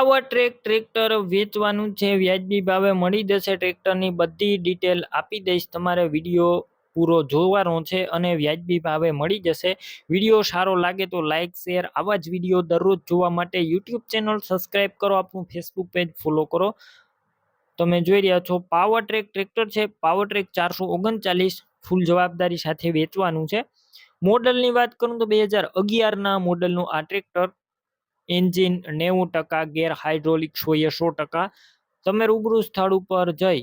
Power track tractor વેચવાનું છે વ્યાજબી ભાવે મળી જશે ટ્રેક્ટરની બધી ડિટેલ આપી દઈશ. તમારે વીડિયો પૂરો જોવાનો છે અને વ્યાજબી ભાવે મળી જશે. વીડિયો સારો લાગે તો લાઇક શેર આવા જ વીડિયો દરરોજ જોવા માટે યુટ્યુબ ચેનલ સબસ્ક્રાઈબ કરો, આપણું ફેસબુક પેજ ફોલો કરો. તમે જોઈ રહ્યા છો પાવર ટ્રેક ટ્રેક્ટર છે. પાવર ટ્રેક ચારસો ઓગણચાલીસ ફૂલ જવાબદારી સાથે વેચવાનું છે. મોડલની વાત કરું તો બે હજાર અગિયારના મોડલનું આ ટ્રેક્ટર એન્જિન નેવું ટકા, ગેર હાઇડ્રોલિક સોએ સો ટકા. તમે રૂબરૂ સ્થળ ઉપર જઈ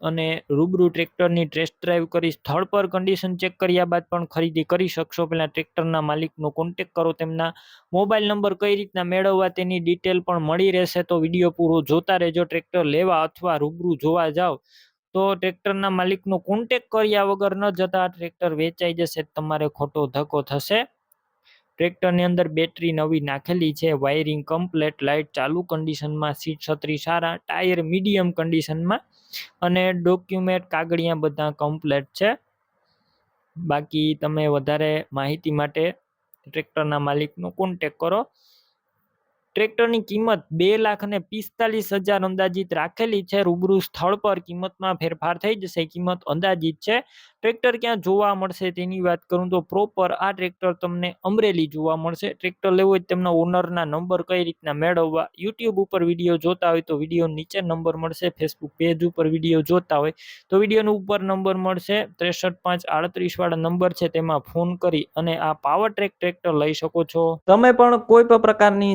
અને રૂબરૂ ટ્રેક્ટરની ટેસ્ટ ડ્રાઈવ કરી સ્થળ પર કન્ડિશન ચેક કર્યા બાદ પણ ખરીદી કરી શકશો. પહેલાં ટ્રેક્ટરના માલિકનો કોન્ટેક કરો, તેમના મોબાઈલ નંબર કઈ રીતના મેળવવા તેની ડિટેલ પણ મળી રહેશે તો વીડિયો પૂરો જોતા રહેજો. ટ્રેક્ટર લેવા અથવા રૂબરૂ જોવા જાઓ તો ટ્રેક્ટરના માલિકનો કોન્ટેક કર્યા વગર ન જતા ટ્રેક્ટર વેચાઈ જશે. તમારે ખોટો ધક્કો થશે. ટ્રેક્ટરની અંદર બેટરી નવી નાખેલી છે. વાયરિંગ કમ્પ્લેટ, લાઇટ ચાલુ કન્ડિશનમાં, સીટ છત્રી સારા, ટાયર મીડિયમ કન્ડિશનમાં અને ડોક્યુમેન્ટ કાગળિયા બધા કમ્પ્લેટ છે. બાકી તમે વધારે માહિતી માટે ટ્રેક્ટરના માલિકનો કોન્ટેક કરો. ટ્રેક્ટરની કિંમત બે લાખ અને પિસ્તાલીસ હજાર અંદાજિત રાખેલી છે. રૂબરૂ સ્થળ પર કિંમતમાં ફેરફાર થઈ જશે. કિંમત અંદાજિત છે. ટ્રેક્ટર ક્યાં જોવા મળશે તેની વાત કરું તો પ્રોપર આ ટ્રેક્ટર તમને અમરેલી જોવા મળશે. ટ્રેક્ટર લેવું હોય તેમના ઓનરના નંબર કઈ રીતના મેળવવા, યુટ્યુબ ઉપર વીડિયો જોતા હોય તો વીડિયો નીચે નંબર મળશે. ફેસબુક પેજ ઉપર વીડિયો જોતા હોય તો વિડીયોનો ઉપર નંબર મળશે. ત્રેસઠ પાંચ આડત્રીસવાળા નંબર છે તેમાં ફોન કરી અને આ પાવર ટ્રેક ટ્રેક્ટર લઈ શકો છો. તમે પણ કોઈ પણ પ્રકારની